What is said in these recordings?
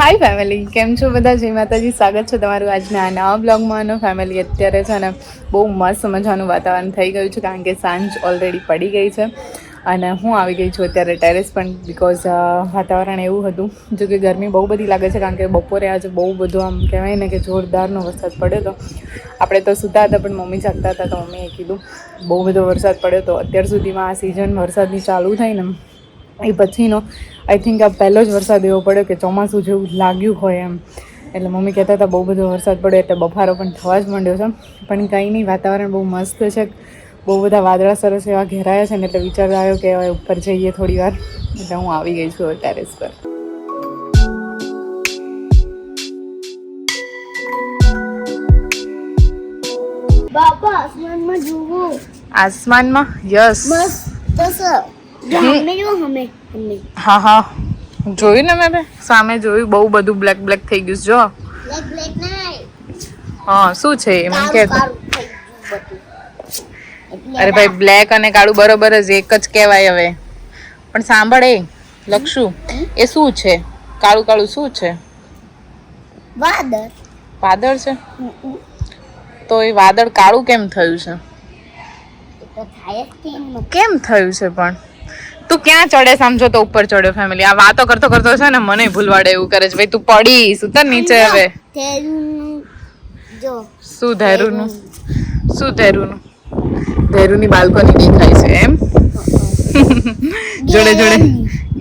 હાય family કેમ છો બધા? જય માતાજી. સ્વાગત છે તમારું આજના આ નવા બ્લોગમાં ફેમિલી અત્યારે છે ને બહુ મસ્ત મજાનું વાતાવરણ થઈ ગયું છે, કારણ કે સાંજ ઓલરેડી પડી ગઈ છે. અને હું આવી ગઈ છું અત્યારે ટેરેસ પણ બિકોઝ વાતાવરણ એવું હતું. જો કે ગરમી બહુ બધી લાગે છે, કારણ કે બપોરે આજે બહુ બધું આમ કહેવાય ને કે જોરદારનો વરસાદ પડ્યો હતો. આપણે તો સૂતા હતા, પણ મમ્મી જાગતા હતા તો મમ્મીએ કીધું, બહુ બધો વરસાદ પડ્યો તો અત્યાર સુધીમાં આ સિઝન વરસાદની ચાલુ થઈ ને એ પછીનો આઈ થિંક આ પહેલો જ વરસાદ એવો પડ્યો કે ચોમાસું જેવું લાગ્યું હોય એમ. એટલે મમ્મી કહેતા હતા બહુ બધો વરસાદ પડ્યો એટલે બફારો પણ થવા જ માંડ્યો છે. પણ કંઈ નહીં વાતાવરણ બહુ મસ્ત છે. બહુ બધા વાદળા સરસ એવા ઘેરાયા છે ને એટલે વિચાર આવ્યો કે હવે ઉપર જઈએ થોડી વાર. એટલે હું આવી ગઈ છું ટેરેસ પર. બાપા આસમાનમાં જુઓ. આસમાનમાં? યસ. મસ્ત હા હા. જોયું ને મેં સામે જોયું બહુ બધું બ્લેક બ્લેક થઈ ગયું જો. હા શું છે? એ મને કે અરે ભાઈ બ્લેક અને કાળું બરોબર જ એક જ કહેવાય હવે. પણ સાંભળ એ લક્ષુ એ શું છે? કાળું કાળું શું છે? વાદળ. વાદળ છે? તો એ વાદળ કાળું કેમ થયું છે? કેમ થયું છે પણ? તું ક્યાં ચડે સમજો તો ઉપર ચડ્યો ફેમિલી આ વાતો કરતો કરતો છે ને મને ભૂલવાડે એવું કરે છે. ભાઈ તું પડીશ. ઉતર નીચે હવે. શું ધેરુનું? શું ધેરુનું? ધેરુની બાલ્કની દેખાય છે એમ. જોડે જોડે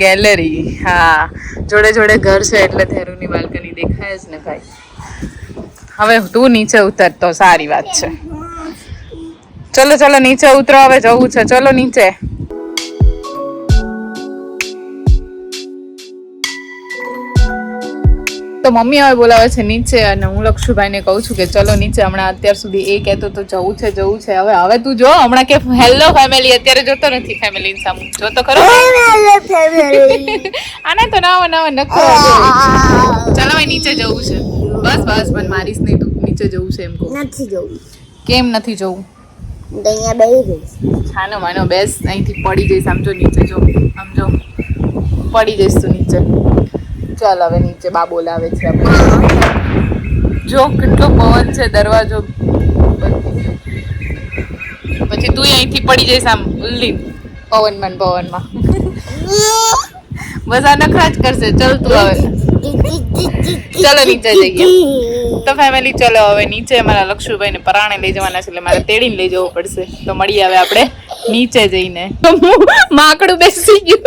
ગેલેરી. હા. જોડે જોડે ઘર છે એટલે ધેરુની બાલ્કની દેખાય જ ને ભાઈ. હવે તું નીચે ઉતર તો સારી વાત છે. ચલો ચલો નીચે ઉતરો. હવે જવું છે. ચલો નીચે. તો મમ્મી હવે બોલાવે છે નીચે અને હું લક્ષુભાઈને કહું છું કે ચલો નીચે હમણાં અત્યાર સુધી એ કહેતો તો જવું છે જવું છે. હવે હવે તું જો હમણાં કે હેલો ફેમિલી અત્યારે જોતો નથી ફેમિલી સામે. જોતો ખરો? આને તો નવા નવા નખો ચાલો હવે નીચે જવું છે. બસ બસ પણ મારીશ નહીં તું. નીચે જવું છે એમ કહું. નથી જવું. કેમ નથી જવું? અહીંયા બેહી જઈશ છાનો માનો બેસ. અહીંથી પડી જઈશ. આમ જો નીચે જો. આમ જો. પડી જઈશ તું નીચે. ચાલ હવે નીચે બા બોલાવે છે જો કેટલો પવન છે દરવાજો. પછી તું અહીંથી પડી જઈશ આમ ઉલ્લી પવનમાં પવનમાં બસ આ નખરા જ કરશે. ચલ તું હવે. ચલો નીચે જઈએ તો ફેમિલી ચલો હવે નીચે મારા લક્ષુભાઈ ને પરાણે લઈ જવાના છે એટલે મારે તેડીને લઈ જવું પડશે. તો મળીએ હવે આપણે નીચે જઈને. માકડું બેસી ગયું.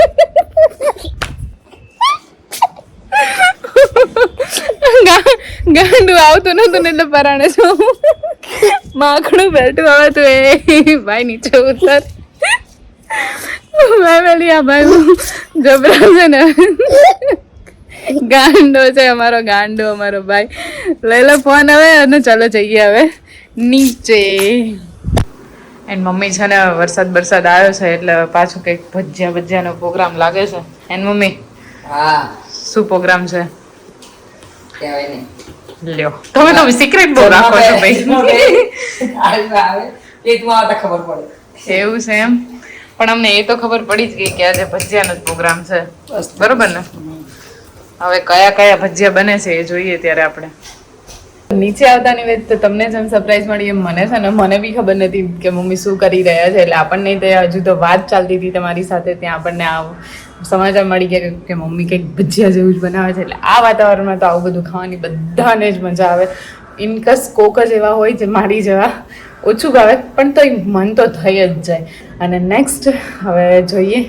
ગાંડું આવતું નતું ને એટલે પરાણે છું. માકડું બેઠું આવતું એ ભાઈ નીચે ઉતર ફેમિલી આ ભાઈ જબરા છે ને. ગાંડો છે અમારો ગાંડો અમારો ભાઈ. લઈ લો ફોન હવે અને ચાલો જઈએ હવે નીચે. એન્ડ મમ્મી છે ને વરસાદ બરસાદ આવ્યો છે એટલે પાછું કંઈક ભજીયા ભજીયાનો પ્રોગ્રામ લાગે છે. એન્ડ મમ્મી? હા. શું પ્રોગ્રામ છે? કહેવાય નહીં લ્યો. તમે તો સિક્રેટ બહુ રાખો છો ભાઈ. આવે પેટમાં આવતા ખબર પડે. એવું છે એમ? પણ અમને એ તો ખબર પડી જ ગઈ કે આજે ભજીયાનો જ પ્રોગ્રામ છે. બરોબર ને? હવે કયા કયા ભજીયા બને છે એ જોઈએ ત્યારે આપણે. નીચે આવતાની વેત તો તમને જેમ સરપ્રાઈઝ મળી એમ મને છે ને મને બી ખબર નથી કે મમ્મી શું કરી રહ્યા છે. એટલે આપણને તે હજુ તો વાત ચાલતી હતી તમારી સાથે, ત્યાં આપણને આ સમાચાર મળી ગયા કે- મમ્મી કંઈક ભજીયા જેવું જ બનાવે છે. એટલે આ વાતાવરણમાં તો આવું બધું ખાવાની બધાને જ મજા આવે. ઇનકસ કોક જ એવા હોય જે મારી જેવા ઓછું ભાવે, પણ તોય મન તો થઈ જ જાય. અને નેક્સ્ટ હવે જોઈએ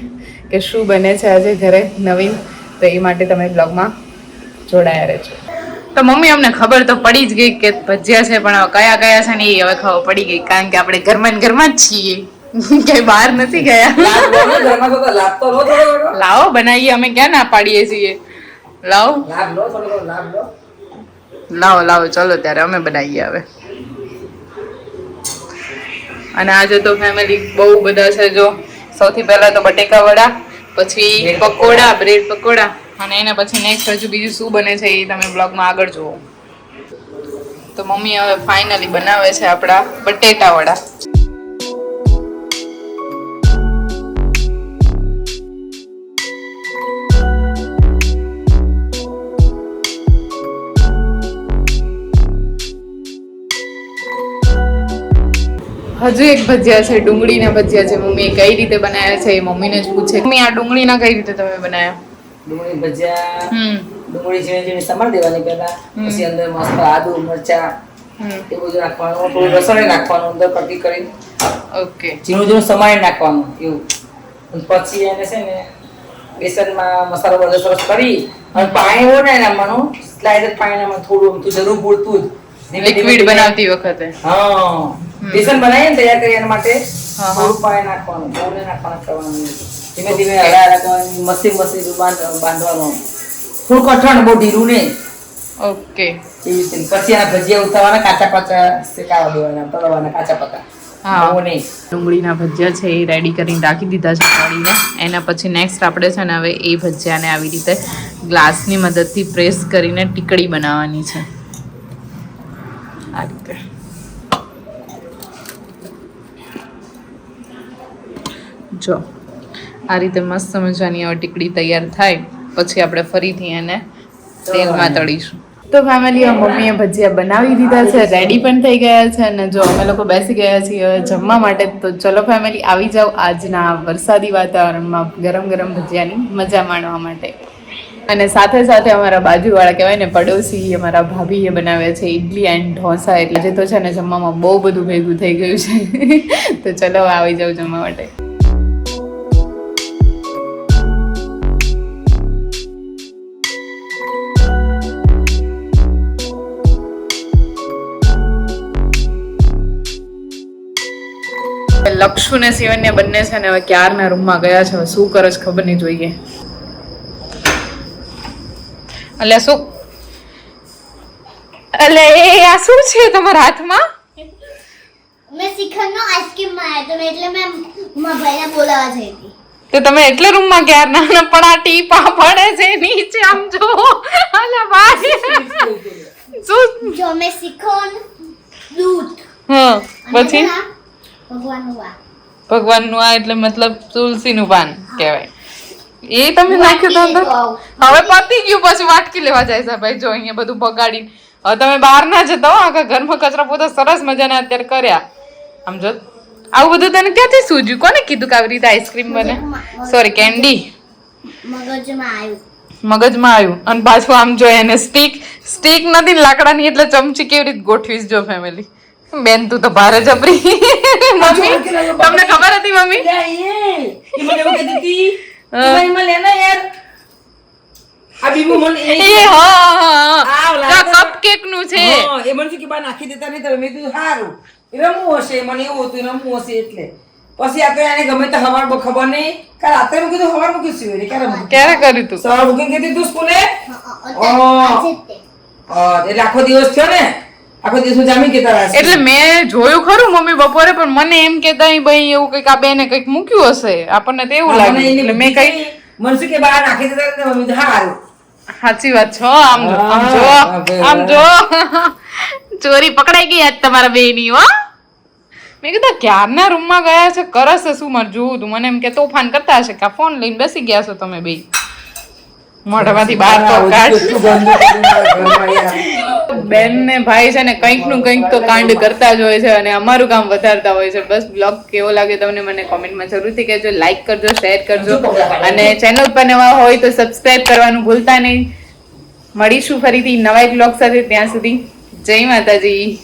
કે શું બને છે આજે ઘરે નવીન. તો એ માટે તમે બ્લોગમાં જોડાયા રહેજો. તો મમ્મી અમને ખબર તો પડી જ ગઈ કે ભજીયા છે પણ કયા કયા છે ને એ હવે ખબર પડી ગઈ કારણ કે આપણે ઘરમાં ઘરમાં જ છીએ. ક્યાંય બહાર નથી ગયા. લાવો બનાવીએ અમે ક્યાં ના પાડીએ છીએ? લાવો. લાવો લાવો ચલો ત્યારે અમે બનાવીએ હવે. અને આજે તો ફેમિલી બહુ બધા છે જો. સૌથી પહેલા તો બટેકા વડા પછી પકોડા. બ્રેડ પકોડા. અને એના પછી નેક્સ્ટ હજુ બીજું શું બને છે એ તમે બ્લોગમાં આગળ જુઓ. તો મમ્મી હવે ફાઇનલી બનાવે છે આપણા બટેટા વડા હજુ એક ભજીયા છે, ડુંગળીના ભજીયા છે મમ્મીએ કઈ રીતે બનાવ્યા છે એ મમ્મીને જ પૂછે. મમ્મી, આ ડુંગળીના કઈ રીતે તમે બનાવ્યા? ડુંગળી ભજીયા ડુંગળી ઝીણી ઝીણી સમાર દેવાની પહેલા. પછી અંદર મસ્ત આદુ મરચા એ બધું નાખવાનું થોડું લસણ નાખવાનું અંદર કટી કરી ઓકે. ઝીણું ઝીણું સમારી નાખવાનું એવું. પછી એને છે ને બેસનમાં મસાલો બધો સરસ કરી અને પાણી હોય ને એનામાં સ્લાઇડર પાણી નાખવાનું થોડું તું જરૂર પૂરતું જ. લિક્વિડ બનાવતી વખતે. હા. બેસન બનાવીને તૈયાર કરી એના માટે. થોડું પાણી નાખવાનું બહુ નાખવાનું કરવાનું. ધીમે ધીમે હલા મસ્તી મસી મસી બાંધ- બાંધવાનું થોડું કઠણ બહુ ઢીલું નહીં. ઓકે. એવી રીતે પછી એના ભજીયા ઉતારવાના કાચા પાચા શેકાવા દેવાના તળવાના કાચા પાકા હા. ડુંગળીના ભજીયા છે એ રેડી કરીને રાખી દીધા છે તળીને એના પછી નેક્સ્ટ આપણે છે ને હવે એ ભજીયાને આવી રીતે ગ્લાસની મદદથી પ્રેસ કરીને ટીકડી બનાવવાની છે. આ રીતે. જો. આ રીતે મસ્ત મજાની હવે ટીકડી તૈયાર થાય. પછી આપણે ફરીથી એને તેલમાં તળીશું. તો ફેમિલી મમ્મીએ ભજીયા બનાવી દીધા છે રેડી પણ થઈ ગયા છે અને જો અમે લોકો બેસી ગયા છીએ જમવા માટે તો ચલો ફેમિલી આવી જાઓ આજના વરસાદી વાતાવરણમાં ગરમ ગરમ ભજીયાની મજા માણવા માટે. અને સાથે સાથે અમારા બાજુવાળા કહેવાય ને પડોશી અમારા ભાભીએ બનાવ્યા છે ઇડલી એન્ડ ઢોસા એટલે જે તો છે ને જમવામાં બહુ બધું ભેગું થઈ ગયું છે. તો ચલો આવી જાવ જમવા માટે. લક્ષુ ને શિવન્ય બંને છે ને હવે ક્યારના રૂમમાં ગયા છે? હવે શું કરે છે ખબર નહીં જોઈએ. અલે શું? અલે એ આ શું છે તમારા હાથમાં? મેં શિખરનો આઈસ્ક્રીમ માર્યો તો એટલે મેં મારા ભાઈને બોલાવા જઈ હતી. તો તમે એટલે રૂમમાં ક્યારના ને? પણ આ ટીપા પડે છે નીચે આમ જો અલે ભાઈ. શું? જો મેં શિખર દૂધ. હા પછી? ભગવાનનું આ. એટલે મતલબ તુલસીનું પાન કહેવાય. એ તમે નાખ્યું તો હવે પતી ગયું પછી વાટકી લેવા જાય છે ભાઈ જો અહીંયા બધું બગાડી. હવે તમે બહાર ના જતા આખા ઘરમાં કચરા પોતા સરસ મજાના અત્યારે કર્યા. આમ જો આવું બધું તને ક્યાંથી સૂજ્યું? કોને કીધું કે આવી રીતે આઈસ્ક્રીમ બને? સોરી કેન્ડી મગજમાં આવ્યું. મગજમાં આવ્યું. અને પાછું આમ જો એને સ્ટીક સ્ટીક નથી લાકડાની એટલે ચમચી કેવી રીતે ગોઠવીશ જો ફેમિલી બેન તું તો ભારે જબરી. મમ્મી તમને ખબર હતી મમ્મી? એ. કે બા નાખી દેતા નહીં તમે સારું રમવું હશે મને એવું હતું રમવું હશે એટલે. પછી આ તો એને ગમે તે હવાર ખબર નહીં. કાલ રાત્રે મૂકી દઉં હવાર મૂકી ક્યારે ક્યારે કર્યું તું? સવાર મૂકીને કીધી તું સ્કૂલે? તે. એટલે આખો દિવસ થયો ને? આખો દિવસ જામી કેતા એટલે મેં જોયું ખરું મમ્મી બપોરે પણ મને એમ કેતા ભાઈ એવું કંઈક આ બેને કંઈક મૂક્યું હશે. આપણને તો એવું લાગ્યું એટલે મેં કઈ મનસુ કે બહાર નાખી દેતા મમ્મી હારું. સાચી વાત છો આમ જો આમ જો આમ જો. ચોરી પકડાઈ ગઈ આજ તમારા બેની હો. મેં કીધું ક્યારના રૂમમાં ગયા છે? કરસ શું મારે જોવું તું? મને એમ કે તોફાન કરતા હશે કે ફોન લઈને બેસી ગયા છો તમે બે મોઢામાંથી બહાર તો કાઢ. બેન ને ભાઈ છે ને કંઈકનું કંઈક તો કાંડ કરતા જ હોય છે અને અમારું કામ વધારતા હોય છે. બસ બ્લોગ કેવો લાગે તમને મને કોમેન્ટમાં જરૂરથી કહેજો લાઈક કરજો શેર કરજો અને ચેનલ પર નવા હોય તો સબસ્ક્રાઇબ કરવાનું ભૂલતા નહીં. મળીશું ફરીથી નવા એક બ્લોગ સાથે ત્યાં સુધી. જય માતાજી.